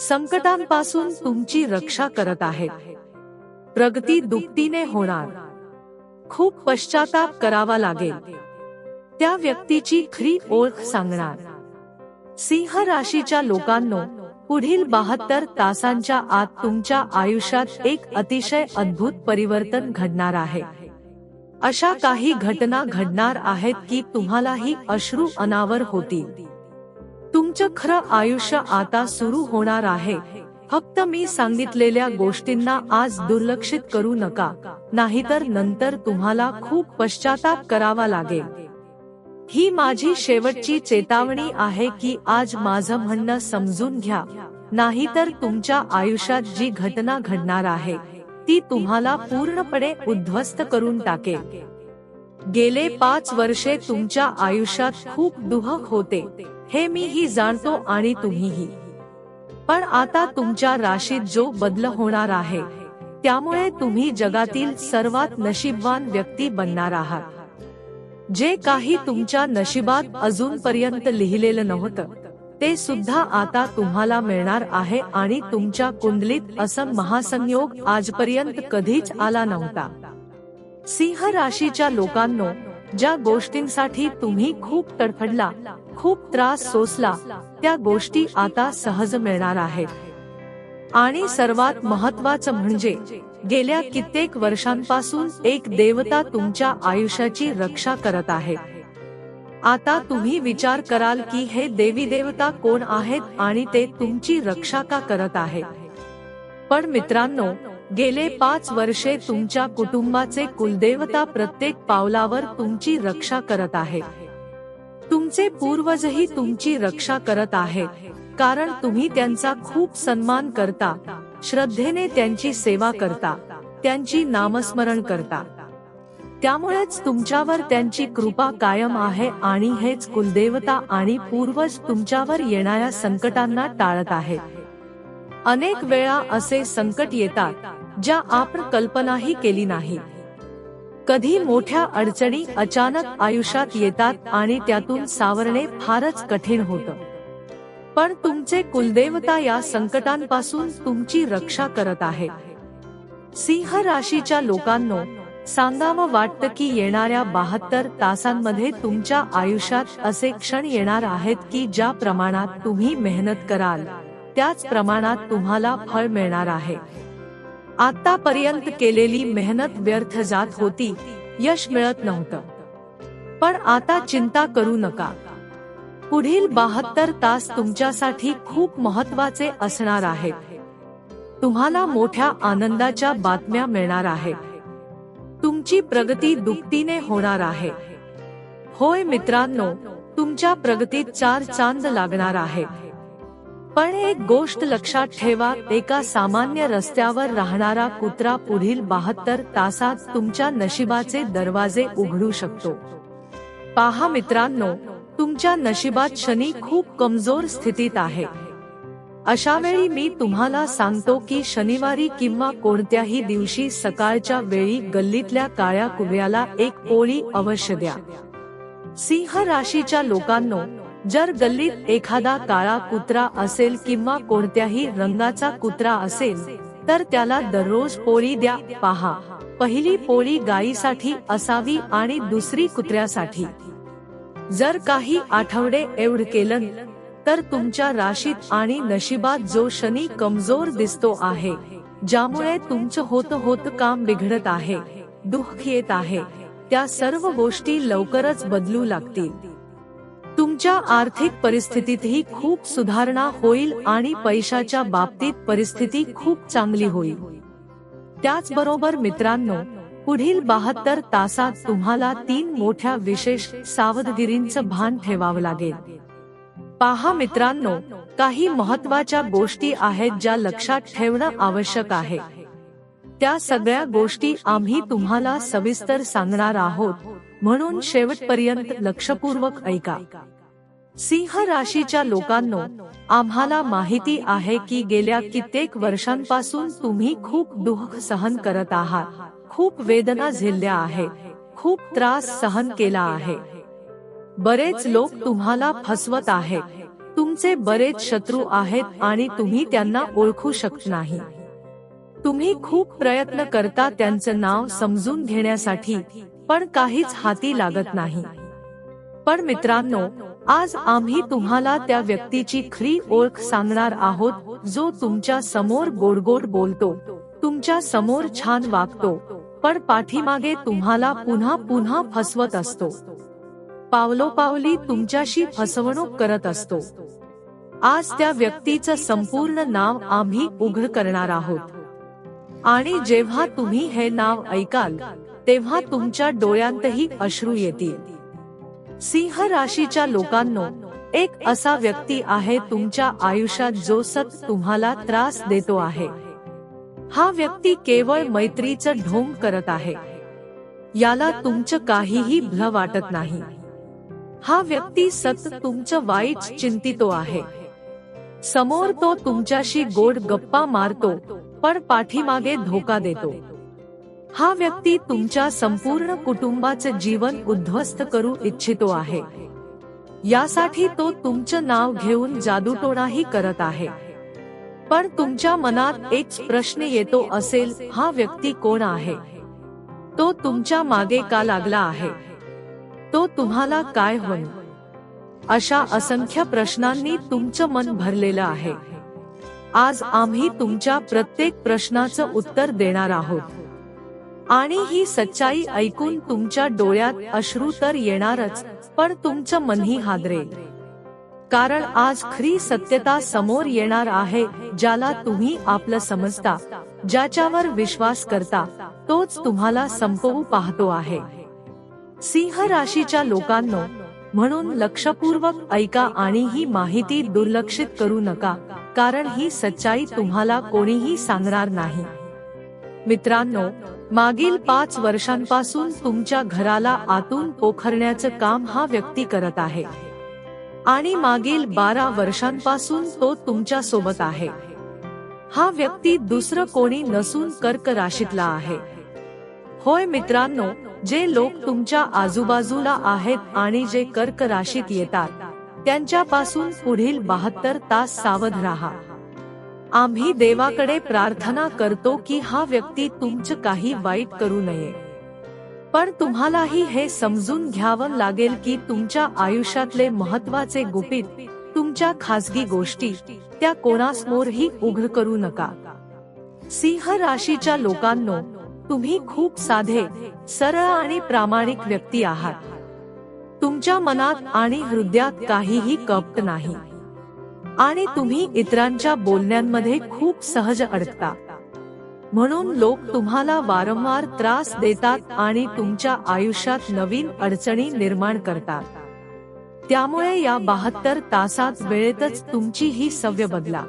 संकटांपासून तुमची रक्षा करत आहेत. प्रगती दुपटीने होणार. खूप पश्चाताप करावा लागेल. त्या व्यक्तीची खरी ओळख सांगणार. सिंह राशीच्या लोकांनो पुढील बहात्तर तासांच्या आत तुमच्या आयुष्यात एक अतिशय अद्भुत परिवर्तन घडणार आहे. अशा काही घटना घडणार आहेत की तुम्हालाही अश्रू अनावर होतील. तुमचं खरं आयुष्य आता सुरू होणार आहे. फक्त मी सांगितलेल्या गोष्टींना आज दुर्लक्षित करू नका. नाहीतर नंतर तुम्हाला खूप पश्चाताप करावा लागेल. ही माझी शेवटची चेतावणी आहे की आज माझं म्हणणं समजून घ्या. नाहीतर तुमच्या आयुष्यात जी घटना घडणार आहे ती तुम्हाला पूर्णपणे उद्ध्वस्त करून टाकेल. गेले पाच वर्षे तुमच्या आयुष्यात खूप दुहक होते. हे मीही जाणतो आणि तुम्हीही. पण आता तुमच्या राशीत जो बदल होणार आहे त्यामुळे तुम्ही जगातील सर्वात नशीबवान व्यक्ती बनणार आहात. जे काही तुमच्या नशिबात अजूनपर्यंत लिहिलेलं नव्हतं ते सुद्धा आता तुम्हाला मिळणार आहे आणि तुमच्या कुंडलीत असं महासंयोग आजपर्यंत कधीच आला नव्हता. सिंह राशीच्या लोकांनो ज्या गोष्टींसाठी तुम्ही खूप तडफडला खूप त्रास सोसला त्या गोष्टी आता सहज मिळणार आहेत. आणि सर्वात महत्वाचं म्हणजे गेल्या कित्येक वर्षांपासून एक देवता तुमच्या आयुष्याची रक्षा करत आहे आता तुम्ही विचार कराल की हे देवी देवता कोण आहेत आणि ते तुमची रक्षा का करत आहे पण मित्रांनो गेले पाच वर्षे तुमच्या कुटुंबाचे कुलदेवता प्रत्येक पावलावर तुमची रक्षा करत आहे. तुमचे पूर्वजही तुमची रक्षा करत आहे कारण तुम्ही त्यांचा खूप सन्मान करता श्रद्धेने त्यांची सेवा करता त्यांची नामस्मरण करता. त्यामुळेच तुमच्यावर त्यांची कृपा कायम आहे आणि हेच कुलदेवता आणि पूर्वज तुमच्यावर येणाऱ्या संकटांना टाळत आहे अनेक वेळा असे संकट येतात ज्या आपण कल्पनाही केली नाही कधी मोठ्या अडचणी अचानक आयुष्यात येतात आणि त्यातून सावरणे फारच कठीण होतं. पण तुमचे कुलदेवता या संकटांपासून तुमची रक्षा करत आहे सिंह राशीच्या लोकांनो सांगावं वाटतं की येणाऱ्या बहात्तर तासांमध्ये तुमच्या आयुष्यात असे क्षण येणार आहेत की ज्या प्रमाणात तुम्ही मेहनत कराल त्याच प्रमाणात तुम्हाला फळ मिळणार आहे. आतापर्यंत केलेली मेहनत व्यर्थ जात होती यश मिळत नव्हतं. पण आता चिंता करू नका. पुढील बहात्तर तास तुमच्यासाठी खूप महत्त्वाचे असणार आहेत. तुम्हाला मोठ्या आनंदाच्या बातम्या मिळणार आहेत. तुमची प्रगती दुपटीने होणार आहे. होय मित्रांनो तुमच्या प्रगतीत चार चांद लागणार आहे पण एक गोष्ट लक्षात ठेवा एका सामान्य रस्त्यावर राहणारा कुत्रा पुढील बहात्तर तासात तुमच्या नशिबाचे दरवाजे उघडू शकतो. पहा मित्रांनो तुमच्या नशिबात शनी खूप कमजोर स्थितीत आहे. अशा वेळी मी तुम्हाला सांगतो की शनिवारी किंवा कोणत्याही दिवशी सकाळच्या वेळी गल्लीतल्या काळ्या कुव्याला एक पोळी अवश्य द्या. सिंह राशीच्या लोकांनो जर गल्लीत एखादा काळा कुत्रा असेल किंवा कोणत्याही रंगाचा कुत्रा असेल तर त्याला दररोज पोळी द्या पहा. पहिली पोळी गायीसाठी असावी आणि दुसरी कुत्र्यासाठी. जर काही आठवडे एवढ केलं तर तुमच्या राशीत आणि नशिबात जो शनी कमजोर दिसतो आहे ज्यामुळे तुमचं होत होत काम बिघडत आहे दुःख येत आहे त्या सर्व गोष्टी लवकरच बदलू लागतील. तुमच्या आर्थिक परिस्थितीतही खूप सुधारणा होईल आणि पैशाच्या बाबतीत परिस्थिती खूप चांगली होईल. त्याचबरोबर मित्रांनो पुढील बहात्तर तासात तुम्हाला तीन मोठ्या विशेष सावधगिरींचं भान ठेवावं लागेल. पहा मित्रांनो काही महत्त्वाच्या गोष्टी आहेत ज्या लक्षात ठेवणं आवश्यक आहे. त्या सगळ्या गोष्टी आम्ही तुम्हाला सविस्तर सांगणार आहोत म्हणून शेवटपर्यंत लक्षपूर्वक ऐका. सिंह राशीच्या लोकांनो आम्हाला माहिती आहे की गेल्या कित्येक वर्षांपासून तुम्ही खूप दुःख सहन करत आहात खूप वेदना झेलल्या आहेत खूप त्रास सहन केला आहे. बरेच लोक तुम्हाला फसवत आहेत तुमचे बरेच शत्रू आहेत आणि तुम्ही त्यांना ओळखू शकत नाही. तुम्ही खूप प्रयत्न करता त्यांचं नाव समजून घेण्यासाठी पण काहीच हाती लागत नाही. पण मित्रांनो आज आम्ही तुम्हाला त्या व्यक्तीची खरी ओळख सांगणार आहोत जो तुमच्यासमोर गोडगोड बोलतो. तुमच्यासमोर छान वागतो. पण पाठीमागे तुम्हाला पुन्हा पुन्हा फसवत असतो. पावलोपावली तुमच्याशी फसवणूक करत असतो. आज त्या व्यक्तीचं संपूर्ण नाव आम्ही उघड करणार आहोत. आणि जेव्हा तुम्ही हे नाव ऐकाल तेव्हा तुमच्या डोळ्यांतही अश्रू येतील. सिंह राशीच्या लोकांनो एक असा व्यक्ती आहे तुमच्या आयुष्यात जो सत तुम्हाला त्रास देतो आहे. हा व्यक्ती केवळ मैत्रीचं ढोंग करत आहे. याला तुमचं काहीही भलं वाटत नाही. हा व्यक्ती सत तुमचं वाईट चिंतितो आहे. समोर तो तुमच्याशी गोड गप्पा मारतो पण पाठीमागे धोका देतो. हा व्यक्ती तुमच्या संपूर्ण कुटुंबाचे जीवन उद्ध्वस्त करू इच्छितो आहे. यासाठी तो तुमचं नाव घेऊन जादूटोणाही करत आहे. पण तुमच्या मनात एक प्रश्न येतो असेल हा व्यक्ती कोण आहे? तो तुमच्या मागे का लागला आहे? तो तुम्हाला काय होईल? अशा असंख्य प्रश्नांनी तुमचं मन भरलेलं आहे. आज आम्ही तुमच्या प्रत्येक प्रश्नाचं उत्तर देणार आहोत. आणि ही सच्चाई ऐकून तुमच्या डोळ्यात अश्रू तर येणारच पण तुमचं मनही हादरेल. कारण आज खरी सत्यता समोर येणार आहे ज्याला तुम्ही आपलं समजता ज्याच्यावर विश्वास करता तोच तुम्हाला संपवू पाहतो आहे. सिंह राशीच्या लोकांनो म्हणून लक्षपूर्वक ऐका आणि ही माहिती दुर्लक्षित करू नका कारण ही सच्चाई तुम्हाला कोणीही सांगणार नाही. मित्रांनो मागील पाच वर्षांपासून तुमच्या घराला आतून पोखरण्याचं काम हा व्यक्ती करत आहे. आणि मागील बारा वर्षांपासून तो तुमच्यासोबत आहे. हा व्यक्ती दुसरं कोणी नसून कर्क राशीतला आहे. होय मित्रांनो जे लोक तुमच्या आजूबाजूला आहेत आणि जे कर्क राशीत येतात त्यांच्यापासून पुढील बहात्तर तास सावध राहा. आम्ही देवाकडे प्रार्थना करतो की हा व्यक्ती तुमचं काही वाईट करू नये. पण तुम्हालाही हे समजून घ्यावं लागेल की तुमच्या आयुष्यातले महत्त्वाचे गुपित तुमच्या खासगी गोष्टी त्या कोणासमोरही उघड करू नका. सिंह राशीच्या लोकांनो तुम्ही खूप साधे सरळ आणि प्रामाणिक व्यक्ती आहात. तुमच्या मनात आणि हृदयात काहीही कपट नाही. आणि तुम्ही इतरांच्या बोलण्यांमध्ये खूप सहज अडकता. म्हणून लोक तुम्हाला वारंवार त्रास देतात आणि तुमच्या आयुष्यात नवीन अडचणी निर्माण करतात. त्यामुळे या बहात्तर तासात वेळेतच तुमची ही सव्य बदला.